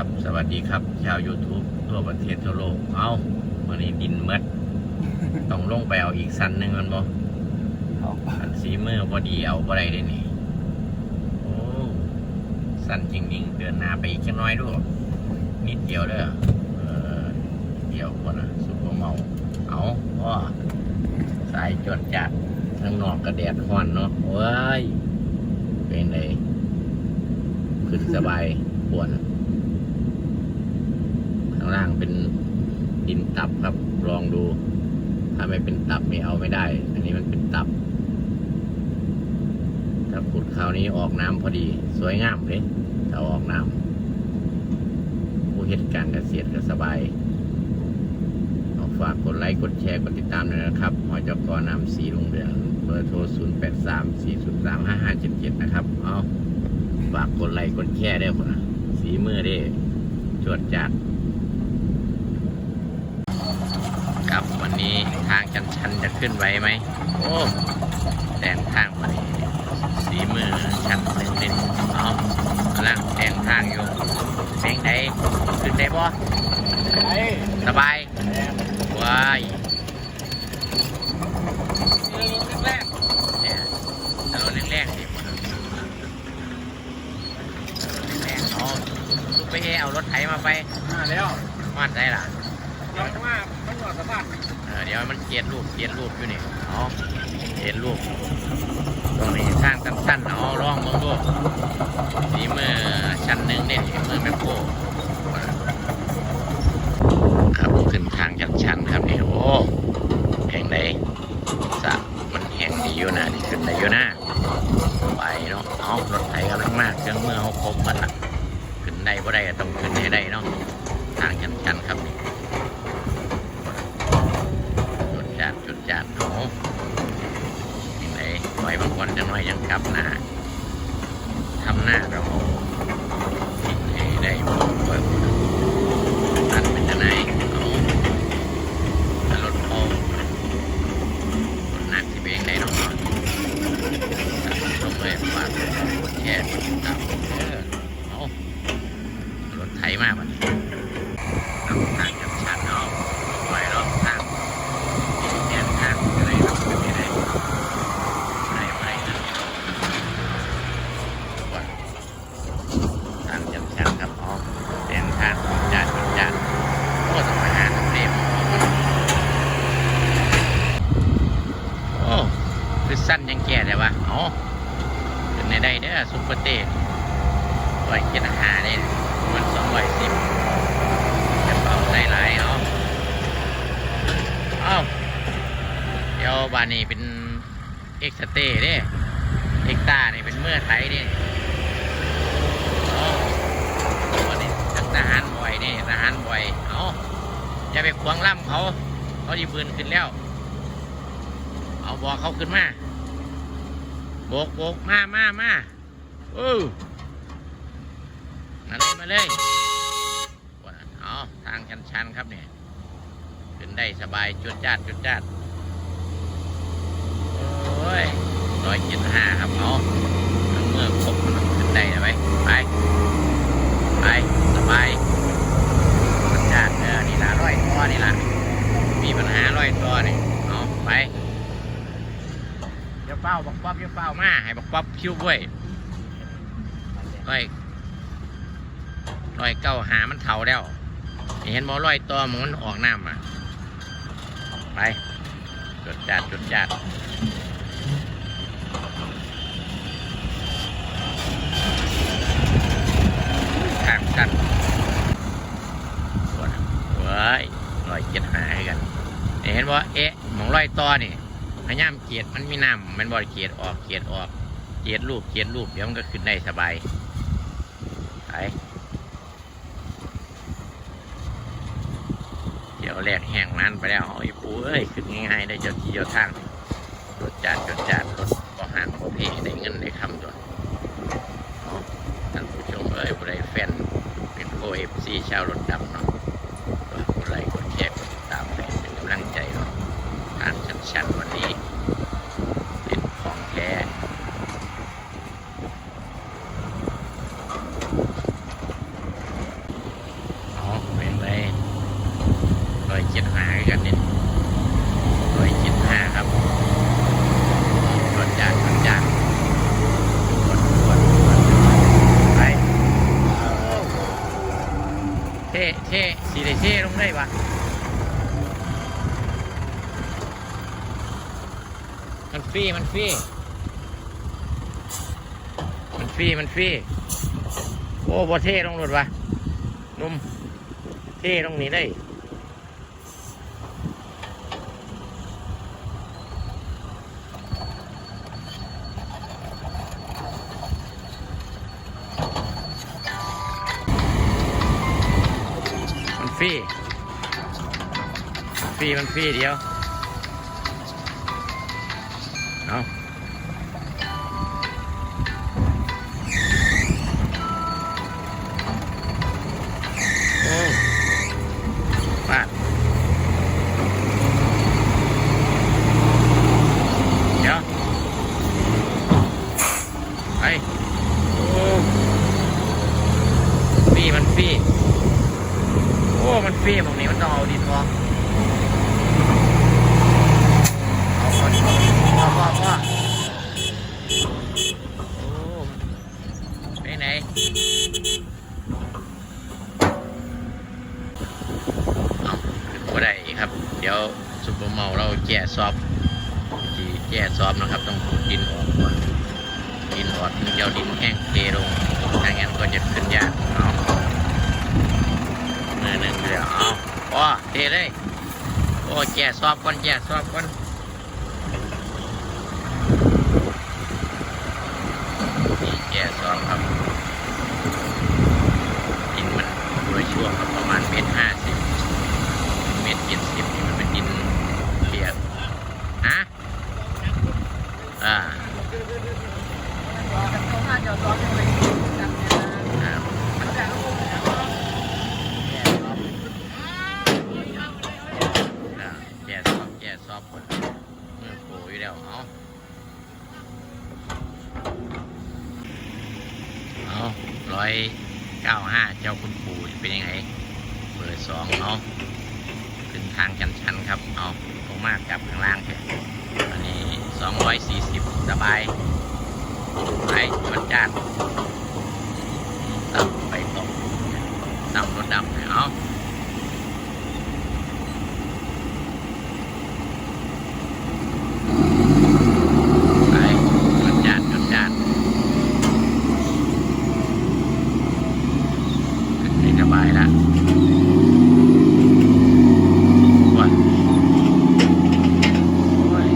ครับสวัสดีครับ ชาว YouTube ทั่วประเทศทั่วโลก เอาวันนี้ดินเมดต้องลงไปเอาอีกสันหนึ่งมันบ่เอาอันสีมือพอดีเอาบ่ได้ได้นี่โอ้สั้นจริงๆเดินหน้าไปอีกแค่น้อยด้วยนิดเดียวเด้อเออนิดเดียวคนนะสุปเปอร์เมา เอาพ่อสายจดจัดข้างนอกกระแดดห้อนเนาะเว้ยเป็นไงขึ้นสบายปวดข้างล่างเป็นดินตับครับ ลองดู ถ้าไม่เป็นตับไม่เอาไม่ได้ อันนี้มันเป็นตับถ้าขุดคราวนี้ออกน้ำพอดี สวยงามเลยถ้าออกน้ำผู้เฮ็ดการเกษตรก็สบายเอาฝากกดไลค์กดแชร์กดติดตามด้วยนะครับ หอจกนำสีลุงเรืองเบอร์โทร 0 8 3 4 0 3 5 5 7 7 นะครับ เอาฝากกดไลค์กดแชร์ได้วยคนนะสีมือได้จวดจัดครับวั นนี้ทางชันๆจะขึ้นไหวไหม โอ้แต่งทางมานี่สีมือชันหนึ่งนิดเอากำลังแต่งทางอยู่เพลงไหนขึ้นได้บ่ไอ้สบายว้ายเนี่ยถนนแรกๆสิแรกๆเอาลูกไปเอเอารถไถมาไปมาแล้วมาดได้ล่ะเรามามันหอดสภาพ เดี๋ยวมันเกียนรูปเกียนรูปอยู่นี่เอาเกียนรูปตรงนี้สร้างสั้นๆเอาลองมึงดูสีมือชั้นหนึ่งเนี่ยมือแม่โคครับขึ้นทางชันชันๆครับนี่โอ้แห่งใดสะมันแห่งดีอยู่นะนี่ขึ้นได้อยู่นะไปเนาะเอารถไถกำลังมากเครื่องมือเขาครบมันละขึ้นได้บ่ได้ต้องขึ้นให้ได้เนาะทางชันชันๆครับนี่ จุดจัดจุดจัดโอ้ยังไง ปล่อยบางคนจะน้อยยังกลับหน้าทำหน้าเราทิ้งให้ได้บ่เปิดอันเป็นจะไหนเอารถเขาหนักที่เป็นยังไงนาะชมเลยฝากกดแชร์กดติดตามเออเอารถไถมากมันทำทาเอาปล่อยรอบทาง แอนทางอะไรเราไม่ได้ไม่ไม่นะว่าทางจับชันครับอ๋อแอนทางจัดจัดโอ้ต้องมาหาตรงเต็มโอ้คือสั้นยังแก่เลยวะอ๋อขึ้นในได้เด้อ ซุปเปอร์เต้ร้อยเจ็ดห้าเนี่ยมันสองร้อยสิบจะเป่าได้หลายเอาเอาเดี๋ยวบานนี้เป็นเอ็กซ์เตเด้เอ็กตานี่เป็นเมื่อไทยเด้อ๋อวันนี้จักทหารบ่อยนี่ทหารบ่อย เอาอย่าไปขวางล่ำเขา เขาดีปืนขึ้นแล้ว เอาบอกเขาขึ้นมาโบกโบกมามามา เออมาเลยมาเลยว่าเอทางชันๆครับเนี่ยขึ้นได้สบายจุดจัดจุดจัดโอ้ยร้อยเจ็ดห้าครับเอาทั้งเมื่อครบมันขึ้นได้ไหมไปไปสบายมันจัดเออนี่ละร้อยตัวนี่ละมีปัญหาร้อยตัวนี่เอาไปเดี๋ยวเป้าบักป๊อบเดี๋ยวเป้ามาให้บักป๊อบคิ้วบ้วย ร้อยร้อยเก้าหามันเท่าแล้ว เห็นบ่ร้อยตัวมันออกน้ำอะ ไป จุดจัดจุดจัดทางสั้นวเว้ยรอยเกียดหายกันเห็นว่าเอ๊ะหมองรอยต่อนี่พยายามเกียดมันมีน้ำมันบอเกียดออกเกียดออกเกียดรูปเกียดรูปเดี๋ยวมันก็ขึ้นได้สบายไปเดี๋ยว แรกแห้งนั้นไปแล้วไอ้ปูเอ้ยขึ้นง่ายๆได้เจ้าที่เจ้าทางรถจัดรถจัดรถก็หางก็เพได้เงินได้คำตัวท่านผู้ชมเอ้ยผู้ใดแฟนเป็นโอเอฟซีชาวรถดำเนาะก็กดไลค์กดแชร์กตามให้เป็นกำลังใจเนาะทางชันๆวันนี้ จ็ดหากันนี่ยหน่วยเจ็ดหาครับรถจากรถจากรถรถรถไปเท่เท่สีได้เท่ลงได้ปะมันฟรีมันฟรีมันฟรีมันฟรีโอ้บอเท่ลงรถวะนุ่มเท่ลงนี้ได้ ฟรีฟรีมันฟรีเดียว เอาโอ้ปาดเดี๋ยวไปโอ้ฟรีมันฟรี โอ้ มันฟรีตรงนี้มันต้องเอาดินออกเอาก่อนพ่อพ่อพ่อโอ้ ไหนเอาขึ้นบ่ได้ครับ เดี๋ยวซุปเปอร์เมาเราแก่ซอบที่แก่ซอบนะครับ ต้องขุดดินออกก่อนดินออกถึงจะเอาดินแห้งเทลงถ้างั้นก็จะขึ้นยากเอามือหนึ่งเดียวเอาพอเทเลยโอ้แก่สอบก่อนแก่สอบก่อนแก่สอบครับดินมันโดยช่วงครับประมาณเมตรห้าสิบเมตรเจ็ดสิบนี่มันเป็นดินเปียกฮะอ่าอ่าอ่าแก่ส อบแก่สอบก่อนมือโผล่อยู่แล้วเอาเอาร้อยเก้าห้าเจ้าคุณปู่จะเป็นยังไงเบอร์สองเนาะขึ้นทางชันชันๆครับ เอาลงมากลับข้างล่างเถอะอันนี้สองร้อยสี่สิบสบายไปจวดจ้านตับไปตกดำรถดำเนาไปจดจานจดจานขึ้นให้สบายละว้าโอ้ย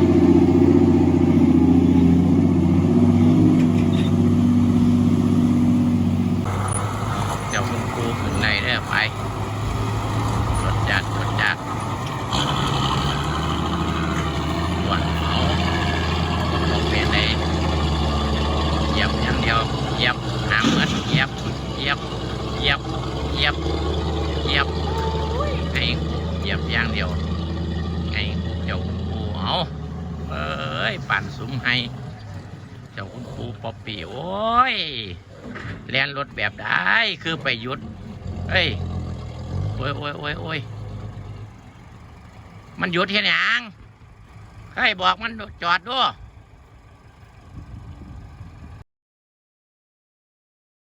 เดี๋ยวคุณครูขึ้นในเด้อไปจดจานจดจานว้าเอา บอกเป็นเลยเหยียบอย่างเดี ยวเหยียบหางเหมือนเหยียบเหยียบเหยียบเหยียบเหยียบไอ้เหยียบอย่างเดียวไอ้เจ้าคุณครูเอาเอ้ยปั่นซุ้มให้เจ้าคุณครูป๊อปปี้โอ้ยแล่นรถแบบได้คือไปหยุดเอ้ยโอ้ยโอ้ยโอ้ยโอ้ยมันหยุดเห็นยังใครบอกมันจอดด้วย